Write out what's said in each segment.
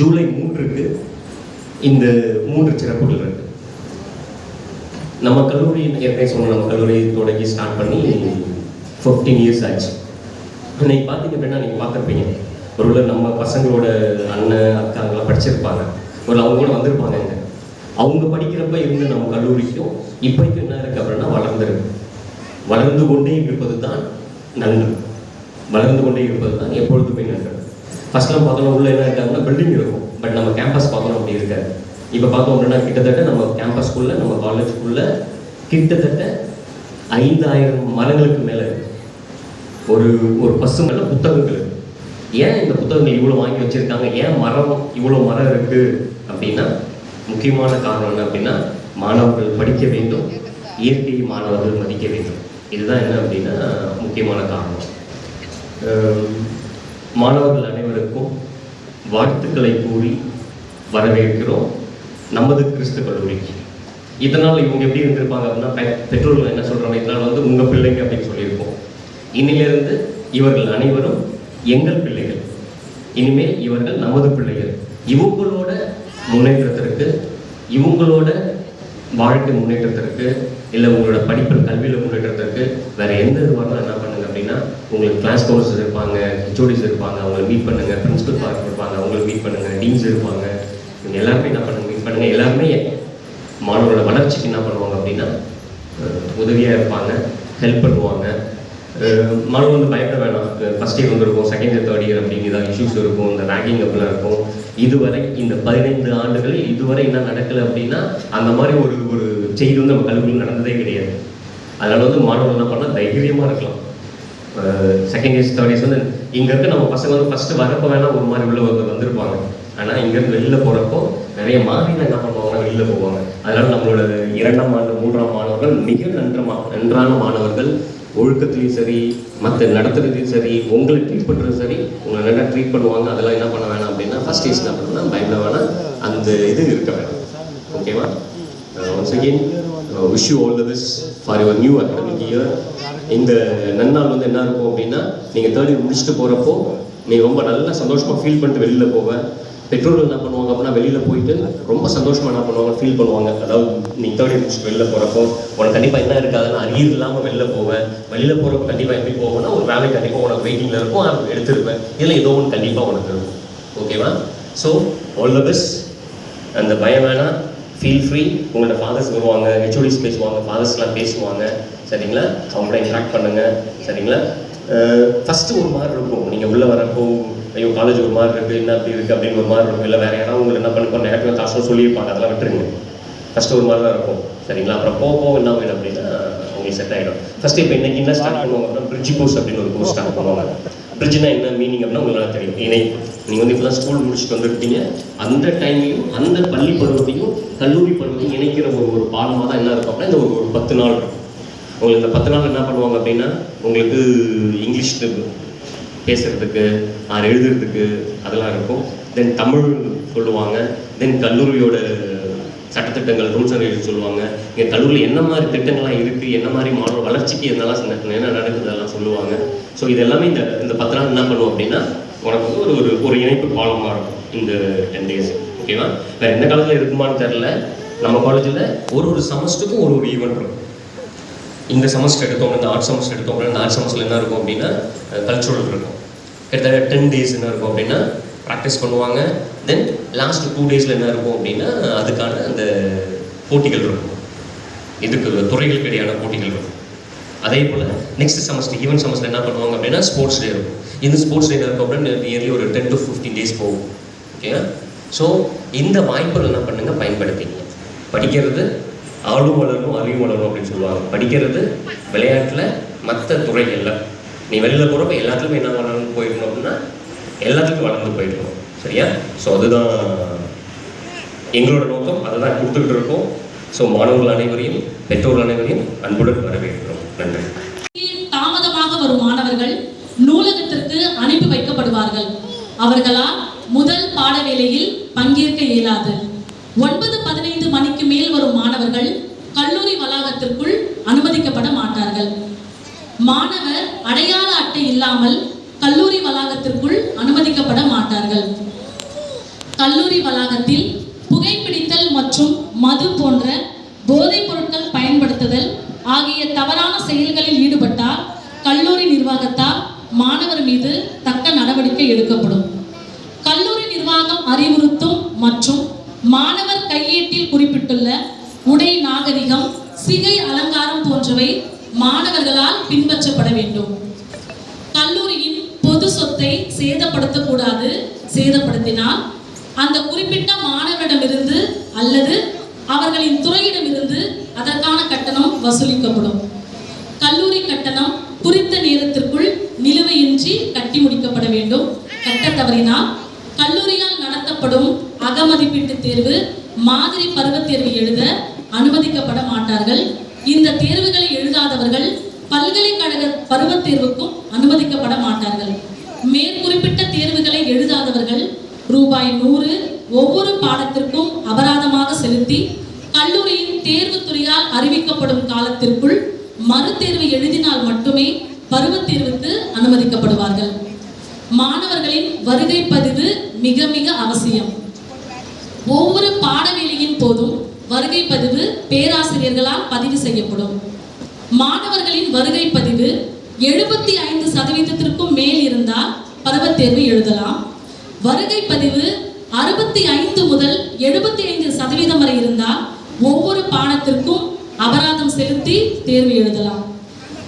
ஜூலை மூன்றுக்கு இந்த மூன்று சிறப்புகள் இருக்கு. நம்ம கல்லூரி ஏற்கனவே சொன்ன நம்ம கல்லூரி தொடங்கி ஸ்டார்ட் பண்ணி ஃபிஃப்டீன் இயர்ஸ் ஆச்சு. இன்னைக்கு பார்த்தீங்க அப்படின்னா நீங்கள் பார்த்துருப்பீங்க. ஒருவேளை நம்ம பசங்களோட அண்ணன் அக்காங்களாம் படிச்சிருப்பாங்க. ஒரு அவங்க கூட வந்திருப்பாங்க இங்க. அவங்க படிக்கிறப்ப இருந்த நம்ம கல்லூரிக்கும் இப்போதைக்கும் என்ன இருக்கு அப்படின்னா வளர்ந்துருக்கு. வளர்ந்து கொண்டே இருப்பது தான் நல்லது வளர்ந்து கொண்டே இருப்பது தான் எப்பொழுதுமே நல்லது ஃபர்ஸ்ட்லாம் பார்த்தோம்னா உள்ள என்ன இருக்காங்கன்னா பில்டிங் இருக்கும். பட் நம்ம கேம்பஸ் பார்த்தோம் அப்படி இருக்காது. இப்போ பார்த்தோம் அப்படின்னா கிட்டத்தட்ட நம்ம கேம்பஸ்க்குள்ள நம்ம காலேஜுக்குள்ள கிட்டத்தட்ட ஐந்தாயிரம் மரங்களுக்கு மேலே ஒரு ஒரு பசு மேலே புத்தகங்கள் ஏன் இந்த புத்தகங்கள் இவ்வளோ வாங்கி வச்சுருக்காங்க? ஏன் மரம் இவ்வளோ மரம் இருக்குது அப்படின்னா முக்கியமான காரணம் என்ன அப்படின்னா மாணவர்கள் படிக்க வேண்டும். இயற்கை மாணவர்கள் மதிக்க வேண்டும். இதுதான் என்ன அப்படின்னா முக்கியமான காரணம். மாணவர்கள் அனைவருக்கும் வாழ்த்துக்களை கூறி வரவேற்கிறோம். நமது கிறிஸ்து கல்லூரிக்கு. இதனால் இவங்க எப்படி இருந்திருப்பாங்க அப்படின்னா பெற்றோர்கள் என்ன சொல்கிறாங்க இதனால் வந்து உங்கள் பிள்ளைங்க அப்படின்னு சொல்லியிருக்கோம் இன்னிலிருந்து இவர்கள் அனைவரும் எங்கள் பிள்ளைகள். இனிமேல் இவர்கள் நமது பிள்ளைகள். இவங்களோட முன்னேற்றத்திற்கு இவங்களோட வாழ்க்கை முன்னேற்றத்திற்கு இல்லை உங்களோட படிப்பில் கல்வியில் முன்னேற்றத்திற்கு வேறு எந்த இதுவாக என்ன பண்ண அப்படின்னா உங்களுக்கு கிளாஸ் கவுன்சிலர் இருப்பாங்க ஹெச்ஓடிஸ் இருப்பாங்க அவங்களை மீட் பண்ணுங்க பிரின்ஸிபல் பார்க்க இருப்பாங்க அவங்களை மீட் பண்ணுங்க டீன்ஸ் இருப்பாங்க. இவங்க எல்லாருமே என்ன பண்ணுங்க மீட் பண்ணுங்க. எல்லாருமே மாணவரோட வளர்ச்சிக்கு என்ன பண்ணுவாங்க அப்படின்னா உதவியாக இருப்பாங்க ஹெல்ப் பண்ணுவாங்க. அஹ், மாணவன் வந்து பயப்பட வேணாம். ஃபர்ஸ்ட் இயர் வந்துருக்கும் செகண்ட் இயர் தேர்ட் இயர் அப்படிங்கிற இஷ்யூஸ் இருக்கும் இந்த ரேங்கிங் அப்படிலாம் இருக்கும். இதுவரை இந்த பதினைந்து ஆண்டுகளில் இதுவரை என்ன நடக்கலை அப்படின்னா அந்த மாதிரி ஒரு ஒரு செய்தி வந்து நம்ம கல்லூரியில் நடந்ததே கிடையாது. அதனால வந்து மாணவர்கள் என்ன பண்ணால் தைரியமாக இருக்கலாம். செகண்ட் இயர்ஸ் தேர்ட் இயர்ஸ் வந்து இங்க இருக்க நம்ம பசங்க வந்து ஃபர்ஸ்ட் வரப்போ வேணா ஒரு மாதிரி உள்ள வந்து வந்திருப்பாங்க. ஆனா இங்கேருந்து வெளில போகிறப்போ போறப்போ நிறைய மாறின என்ன பண்ணுவாங்கன்னா வெளில போவாங்க. அதனால நம்மளோட இரண்டாம் ஆண்டு மூன்றாம் மாணவர்கள் மிக நன்றமா நன்றான மாணவர்கள். ஒழுக்கத்துலேயும் சரி மற்ற நடத்துறதுலையும் சரி உங்களை ட்ரீட் பண்ணுறது சரி உங்களை நல்லா ட்ரீட் பண்ணுவாங்க. அதெல்லாம் என்ன பண்ண வேணாம் அப்படின்னா ஃபர்ஸ்ட் இயர்ஸ் என்ன பண்ணணும் பயப்பட வேணாம். அந்த இது இருக்க வேணாம். ஓகேவா once again wish you all the best for your new academic year இந்த நன்னாள் வந்து என்ன இருக்கும் அப்படின்னா நீங்கள் தேர்ட் இயர் முடிச்சுட்டு போகிறப்போ நீங்கள் ரொம்ப நல்லா சந்தோஷமாக ஃபீல் பண்ணிட்டு வெளியில் போவேன் பெற்றோர்கள் என்ன பண்ணுவாங்க அப்படின்னா வெளியில் போயிட்டு ரொம்ப சந்தோஷமாக என்ன பண்ணுவாங்க ஃபீல் பண்ணுவாங்க. அதாவது நீங்கள் தேர்ட் இயர் முடிச்சுட்டு வெளியில் போகிறப்போ உனக்கு கண்டிப்பாக என்ன இருக்காதுன்னா அரியர் இல்லாமல் வெளில போவேன் வெளியில் போகிறப்ப கண்டிப்பாக எப்படி போவேன்னா ஒரு வேலை கண்டிப்பாக உனக்கு வெயிட்டிங்கில் இருக்கும். அதை எடுத்துருப்பேன். இல்லை ஏதோ ஒன்று கண்டிப்பாக உனக்கு இருக்கும். ஓகேவா ஸோ ஆல் த பெஸ்ட் அந்த பயம் வேணாம். ஃபீல் ஃப்ரீ உங்களோட ஃபாதர்ஸ் வருவாங்க ஹெச்ஓடிஸ் பேசுவாங்க ஃபாதர்ஸ்லாம் பேசுவாங்க. சரிங்களா? அவங்கள இன்ட்ராக்ட் பண்ணுங்க. சரிங்களா? ஃபஸ்ட்டு ஒரு மாதிரி இருக்கும். நீங்கள் உள்ளே வரப்போ ஐயோ காலேஜ் ஒரு மாதிரி இருக்குது என்ன அப்படி இருக்குது அப்படின்னு ஒரு மாதிரி இருக்கும். இல்லை வேறு யாராவது உங்களை என்ன பண்ணி நேரத்தில் காசு சொல்லியிருப்பாங்க. அதெல்லாம் விட்டுருங்க. ஃபஸ்ட்டு ஒரு மாதிரி தான் இருக்கும். சரிங்களா? அப்புறம் போக போக என்ன ஆகும் அப்படின்னா உங்களுக்கு செட் ஆகிடும் ஃபஸ்ட்டு இப்போ இன்னைக்கு என்ன ஸ்டார்ட் பண்ணுவோம் அப்படின்னா பிரிட்ஜ் கோர்ஸ் அப்படின்னு ஒரு கோர்ஸ் ஸ்டார்ட் பண்ணுவாங்க. பிரிட்ஜ்னா என்ன மீனிங் அப்படின்னா உங்களுக்கு தெரியும். இணை. நீங்கள் வந்து இப்போ ஸ்கூல் முடிச்சுட்டு வந்துருப்பீங்க. அந்த டைமையும் அந்த பள்ளி பருவத்தையும் கல்லூரி பருவத்தையும் இணைக்கிற ஒரு ஒரு பாடமாக தான் என்ன இருக்கும் அப்படின்னா இந்த ஒரு பத்து நாள் இருக்கும். உங்களுக்கு இந்த பத்து நாள் என்ன பண்ணுவாங்க அப்படின்னா உங்களுக்கு இங்கிலீஷ் பேசுறதுக்கு எழுதுறதுக்கு அதெல்லாம் இருக்கும். தென் தமிழ் சொல்லுவாங்க. தென் கல்லூரியோட சட்டத்திட்டங்கள் ரூல்ஸ் அண்ட் ரெகுலேஷன் சொல்லுவாங்க. இங்கே கல்லூரியில் என்ன மாதிரி திட்டங்கள்லாம் இருக்குது என்ன மாதிரி மாணவர் வளர்ச்சிக்கு என்னெல்லாம் சின்ன- என்ன நடக்குது அதெல்லாம் சொல்லுவாங்க. ஸோ இது எல்லாமே இந்த இந்த பத்து நாள் என்ன பண்ணுவோம் அப்படின்னா உனக்கு வந்து ஒரு ஒரு ஒரு இணைப்பு பாலமாக இருக்கும் இந்த டென் டேஸ் ஓகேவா வேறு எந்த காலத்தில் இருக்குமான்னு தெரில நம்ம காலேஜில் ஒரு ஒரு செமஸ்டருக்கும் ஒரு ஒரு ஈவெண்ட் இருக்கும். இந்த செமஸ்டர் எடுத்தோம் இந்த ஆர்ட் செமஸ்டர் எடுத்தோம் அப்படின்னா இந்த ஆர்ட் செமஸ்டர் என்ன இருக்கும் அப்படின்னா கல்ச்சுரல் இருக்கும். கிட்டத்தட்ட டென் டேஸ் என்ன இருக்கும் அப்படின்னா ப்ராக்டிஸ் பண்ணுவாங்க. தென் லாஸ்ட் டூ டேஸில் என்ன இருக்கும் அப்படின்னா அதுக்கான அந்த போட்டிகள் இருக்கும். இதுக்கு துறைகளுக்கு இடையான போட்டிகள் இருக்கும். அதே போல் நெக்ஸ்ட் செமஸ்டர் ஈவன் செமஸ்டர் என்ன பண்ணுவாங்க அப்படின்னா ஸ்போர்ட்ஸ் டே இருக்கும். இந்த ஸ்போர்ட்ஸ் டே இருக்கும் அப்படின்னா நியர்லி ஒரு டென் டு ஃபிஃப்டீன் டேஸ் போகும். ஓகேவா ஸோ இந்த வாய்ப்புகள் என்ன பண்ணுங்க? பயன்படுத்திங்க படிக்கிறது ஆளும் வளரணும் அறிவும் வளரணும் அப்படின்னு சொல்லுவாங்க. படிக்கிறது விளையாட்டில் மற்ற துறைகளில். நீ வெளியில் போகிறப்ப எல்லாத்துலேயுமே என்ன வளரணும் போயிருக்கணும் அப்படின்னா எல்லாத்துக்கும் வளர்ந்து போயிருக்கோம் சரியா? ஸோ அதுதான் எங்களோட நோக்கம். அதை தான் கொடுத்துக்கிட்டு இருக்கோம். ஸோ மாணவர்கள் அனைவரையும் பெற்றோர்கள் அனைவரையும் அன்புடன் வரவேற்கிறோம். நன்றி. தாமதமாக வரும் மாணவர்கள் நூலகத்திற்கு அனுப்பி வைக்கப்படுவார்கள். அவர்களால் முதல் பாட வேளையில் பங்கேற்க இயலாது. ஒன்பது பதினைந்து மணிக்கு மேல் வரும் மாணவர்கள் கல்லூரி வளாகத்திற்குள் அனுமதிக்கப்பட மாட்டார்கள். மாணவர் அடையாள அட்டை இல்லாமல் கல்லூரி வளாகத்திற்குள் அனுமதிக்கப்பட மாட்டார்கள். கல்லூரி வளாகத்தில் புகைப்பிடித்தல் மற்றும் மது போன்ற போதைப் பொருட்கள் பயன்படுத்துதல் ஆகிய தவறான செயல்களில் ஈடுபட்டால் கல்லூரி நிர்வாகத்தால் மாணவர் மீது தக்க நடவடிக்கை எடுக்கப்படும். கல்லூரி நிர்வாகம் அறிவுறுத்தும் மற்றும் மாணவர் கையேட்டில் குறிப்பிட்டுள்ள உடை நாகரிகம் சிகை அலங்காரம் போன்றவை மாணவர்களால் பின்பற்றப்பட வேண்டும். சொத்தை சேதப்படுத்தக்கூடாது சேதப்படுத்தினால் அந்த குறிப்பிட்ட மாணவரிடமிருந்து அல்லது அவர்களின் துறையிடமிருந்து அதற்கான கட்டணம் வசூலிக்கப்படும். கல்லூரி கட்டணம் குறித்த நேரத்திற்குள் நிலுவையின்றி கட்டி முடிக்கப்பட வேண்டும். கட்ட தவறினால் கல்லூரியால் நடத்தப்படும் அகமதிப்பீட்டு தேர்வு மாதிரி பருவத் தேர்வு எழுத அனுமதிக்கப்பட மாட்டார்கள். இந்த தேர்வுகளை எழுதாதவர்கள் பல்கலைக்கழக பருவத் தேர்வுக்கும் அனுமதிக்கப்பட மாட்டார்கள். மேற்குறிப்பிட்ட தேர்வுகளை எழுதாதவர்கள் ரூபாய் நூறு ஒவ்வொரு பாடத்திற்கும் அபராதமாக செலுத்தி கல்லூரியின் தேர்வு துறையால் அறிவிக்கப்படும் காலத்திற்குள் மறுதேர்வு எழுதினால் மட்டுமே பருவத் தேர்வுக்கு அனுமதிக்கப்படுவார்கள். மாணவர்களின் வருகை பதிவு மிக மிக அவசியம். ஒவ்வொரு பாடவேளையின் போதும் வருகை பதிவு பேராசிரியர்களால் பதிவு செய்யப்படும். மாணவர்களின் வருகை பதிவு எழுபத்தி ஐந்து சதவீதத்திற்கும் மேல் இருந்தால் பருவத் தேர்வு எழுதலாம். வருகை பதிவு அறுபத்தி ஐந்து முதல் எழுபத்தி ஐந்து சதவீதம் வரை இருந்தால் ஒவ்வொரு பாடத்திற்கும் அபராதம் செலுத்தி தேர்வு எழுதலாம்.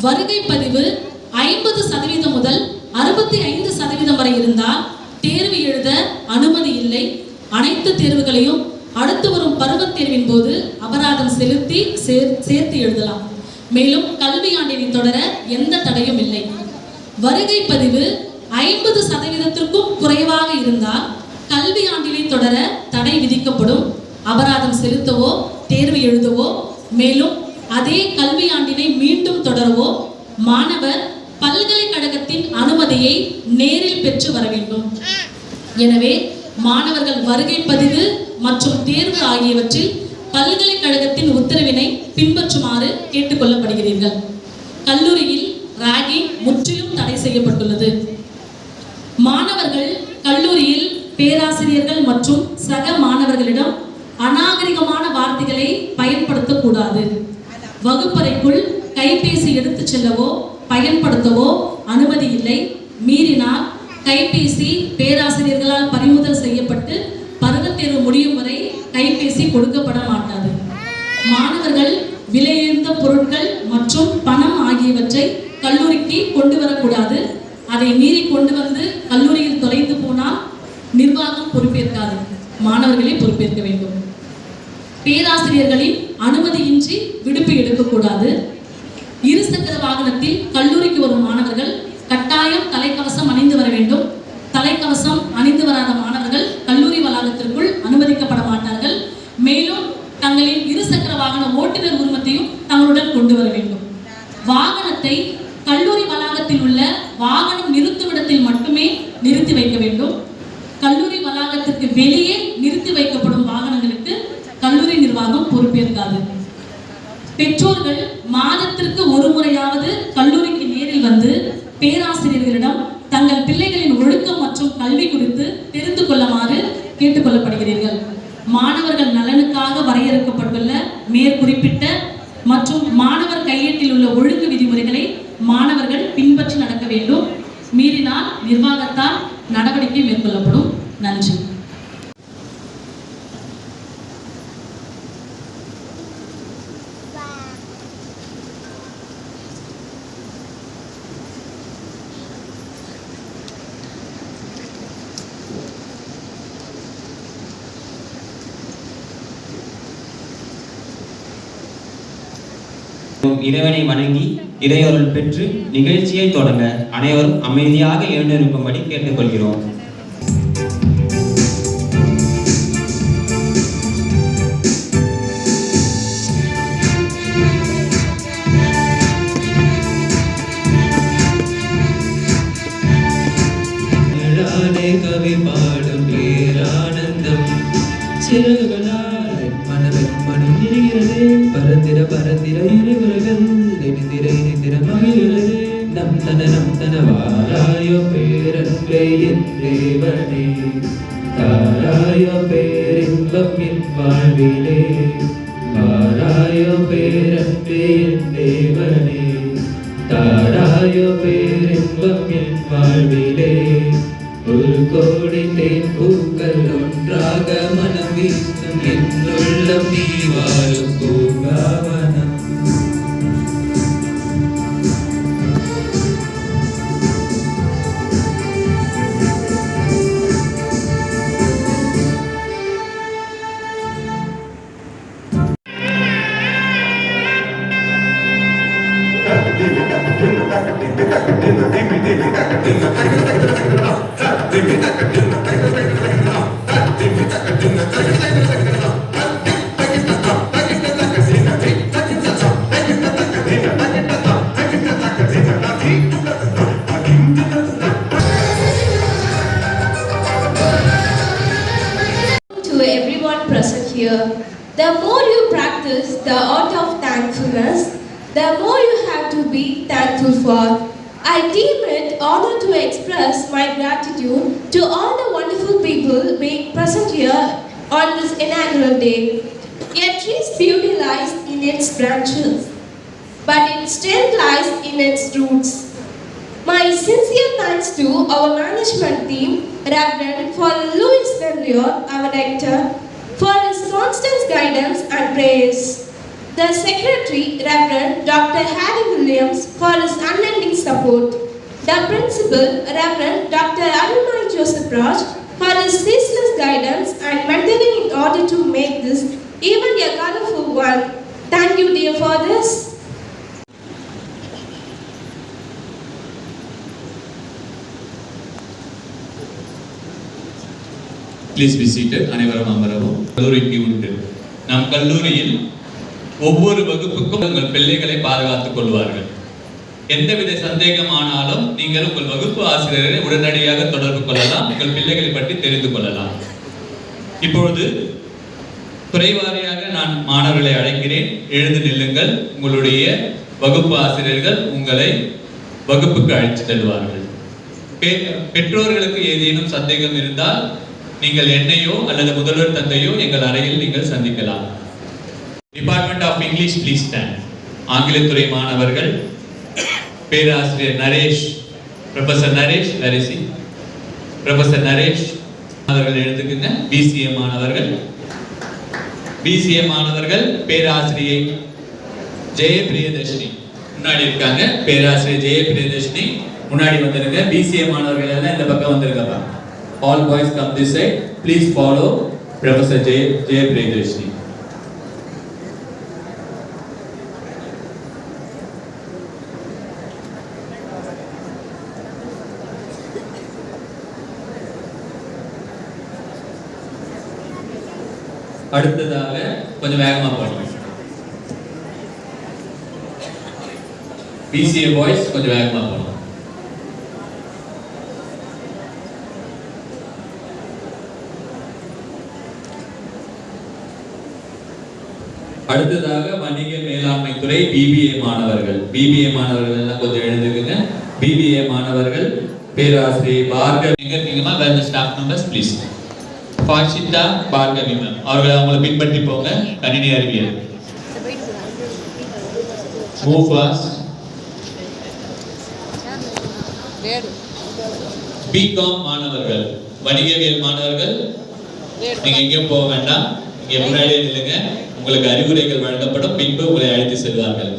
வருகை பதிவு ஐம்பது சதவீதம் முதல் அறுபத்தி ஐந்து சதவீதம் வரை இருந்தால் தேர்வு எழுத அனுமதி இல்லை. அனைத்து தேர்வுகளையும் அடுத்து வரும் பருவத் தேர்வின் போது அபராதம் செலுத்தி சேர் சேர்த்து எழுதலாம். மேலும் கல்வியாண்டினை தொடர எந்த தடையும் இல்லை. வருகை பதிவு ஐம்பது சதவீதத்திற்கும் குறைவாக இருந்தால் கல்வியாண்டினை தொடர தடை விதிக்கப்படும். அபராதம் செலுத்தவோ தேர்வு எழுதவோ மேலும் அதே கல்வியாண்டினை மீண்டும் தொடரவோ மாணவர் பல்கலைக்கழகத்தின் அனுமதியை நேரில் பெற்று வர வேண்டும். எனவே மாணவர்கள் வருகை பதிவு மற்றும் தேர்வு ஆகியவற்றில் பல்கலைக்கழகத்தின் உத்தரவினை பின்பற்றுமாறு கேட்டுக்கொள்ளப்படுகிறீர்கள். கல்லூரியில் ராகிங் முற்றிலும் தடை செய்யப்பட்டுள்ளது. மாணவர்கள் கல்லூரியில் பேராசிரியர்கள் மற்றும் சக மாணவர்களிடம் அநாகரிகமான வார்த்தைகளை பயன்படுத்தக்கூடாது. வகுப்பறைக்குள் கைபேசி எடுத்துச் செல்லவோ பயன்படுத்தவோ அனுமதி இல்லை. மீறினால் கைபேசி பேராசிரியர்களால் பறிமுதல் செய்யப்பட்டு பருவத்தேர்வு முடியும் வரை கைபேசி கொடுக்கப்பட மாட்டாது மாணவர்கள் விலையுயர்ந்த பொருட்கள் மற்றும் பணம் ஆகியவற்றை கல்லூரிக்கு கொண்டு வரக்கூடாது. அதை மீறி கொண்டு வந்து கல்லூரியில் தொலைந்து போனால் நிர்வாகம் பொறுப்பேற்காது. மாணவர்களே பொறுப்பேற்க வேண்டும். பேராசிரியர்களின் அனுமதியின்றி விடுப்பு எடுக்கக்கூடாது. இருசக்கர வாகனத்தில் கல்லூரிக்கு வரும் மாணவர்கள் கட்டாயம் தலைக்கவசம் அணிந்து வர வேண்டும் தலைக்கவசம் அணிந்து வராத மாணவர்கள் கல்லூரி வளாகத்திற்குள் அனுமதிக்கப்பட மாட்டார்கள் மேலும் தங்களின் இருசக்கர வாகன ஓட்டுநர் உரிமத்தையும் தங்களுடன் கொண்டு வர வேண்டும் வாகனத்தை கல்லூரி வளாகத்தில் உள்ள வாகனம் நிறுத்துமிடத்தில் மட்டுமே நிறுத்தி வைக்க வேண்டும். கல்லூரி வளாகத்திற்கு வெளியே நிறுத்தி வைக்கப்படும் வாகனங்களுக்கு கல்லூரி நிர்வாகம் பொறுப்பேற்காது. பெற்றோர்கள் மாதத்திற்கு ஒரு முறையாவது கல்லூரிக்கு நேரில் வந்து பேராசிரியர்களிடம் தங்கள் பிள்ளைகளின் ஒழுக்கம் மற்றும் கல்வி குறித்து தெரிந்து கொள்ளுமாறு கேட்டுக்கொள்ளப்படுகிறீர்கள். மாணவர்கள் நலனுக்காக வரையறுக்கப்பட்டுள்ள மேற்குறிப்பிட்ட மற்றும் மாணவர் ஒழுங்கு விதிமுறைகளை மாணவர்கள் பின்பற்றி நடக்க வேண்டும் மீறினால் நிர்வாகத்தால் நடவடிக்கை மேற்கொள்ளப்படும் நன்றி இறைவனை வணங்கி இறையொருள் பெற்று நிகழ்ச்சியை தொடங்க அனைவரும் அமைதியாக எழுந்திருக்கும்படி கேட்டுக்கொள்கிறோம். கவி பாடும் பேரானந்தம். சிறகுகளால் பரந்திர பரந்திர எரிவர்கள் இணைந்திர இணைந்திர மகிழ்கிறது நம் தன நம் தன வாராயோ பேரன்பே என் தாராயோ பேரின்பம் என் வாழ்விலே. வாராயோ பேரன்பே என் தேவனே. தாராயோ பேரின்பம் என் வாழ்விலே. ஒரு கோடி தேன் பூக்கள் ஒன்றாக மனம் வீசும் என்னுள்ளம் நீ வாழும் பூங்கா. Everyone present here. The more you practice the art of thankfulness, the more you have to be thankful for. I deem it honor to express my gratitude to all the wonderful people being present here on this inaugural day. A tree's beauty lies in its branches, but its strength lies in its roots. My sincere thanks to our management team, Reverend for Louis Benlior, our director, for his constant guidance and praise. The secretary, Reverend Dr. Harry Williams, for his unending support. The principal, Reverend Dr. Arunai Joseph Raj, for his ceaseless guidance and mentoring in order to make this even a colorful one. Thank you, dear fathers. Please be seated அனைவரும் அமரவும் கல்லூரிக்கு உண்டு நம் கல்லூரியில் ஒவ்வொரு வகுப்புக்கும் உங்கள் பிள்ளைகளை பாதுகாத்துக் கொள்வார்கள். எந்தவித சந்தேகமானாலும் நீங்கள் உங்கள் வகுப்பு ஆசிரியரை உடனடியாக தொடர்பு கொள்ளலாம் உங்கள் பிள்ளைகளை பற்றி தெரிந்து கொள்ளலாம். இப்பொழுது துறைவாரியாக நான் மாணவர்களை அழைக்கிறேன். எழுந்து நில்லுங்கள். உங்களுடைய வகுப்பு ஆசிரியர்கள் உங்களை வகுப்புக்கு அழைத்து செல்வார்கள். பெ- பெற்றோர்களுக்கு ஏதேனும் சந்தேகம் இருந்தால் நீங்கள் என்னையோ அல்லது முதல்வர் தந்தையோ எங்கள் அறையில் நீங்கள் சந்திக்கலாம். Department of English please stand ஆங்கிலத்துறை மாணவர்கள். பேராசிரியர் நரேஷ் ப்ரொஃபசர் நரேஷ் நரிசி ப்ரொஃபசர் நரேஷ் மாணவர்கள் எழுந்துக்குங்க பிசிஏ மாணவர்கள். பிசிஏ மாணவர்கள் பேராசிரியை ஜெய பிரியதர்ஷினி முன்னாடி இருக்காங்க பேராசிரியர் ஜெய பிரியதர்ஷினி முன்னாடி வந்திருங்க பிசிஏ மாணவர்கள் எல்லாம் இந்த பக்கம் வந்திருக்காங்க all boys come this side please follow professor Jaya Jaya Priyadarshini அடுத்ததாக கொஞ்சம் வேகமா பாடுங்க பிசிஏ பாய்ஸ் கொஞ்சம் வேகமா போகணும் அடுத்ததாக வணிக மேலாண்மை துறை பிபிஏ மாணவர்கள். பிபிஏ மாணவர்கள் எல்லாம் கொஞ்சம் எழுந்துக்குங்க. பிபிஏ மாணவர்கள் பேராசிரியர் பார்க்க மிக இருக்கீங்கம்மா? வேற staff members please Pashitha Bhargavi ma'am அவர்களை அவங்களை பின்பற்றி போங்க கணினி அறிவியல். மூவ் ஃபாஸ்ட் பிகாம் மாணவர்கள். வணிகவியல் மாணவர்கள். நீங்க எங்கேயும் போக வேண்டாம். இங்கே முன்னாடியே நில்லுங்க. உங்களுக்கு அறிவுரைகள் வழங்கப்படும். பின்பு உங்களை அழைத்து செல்வார்கள்.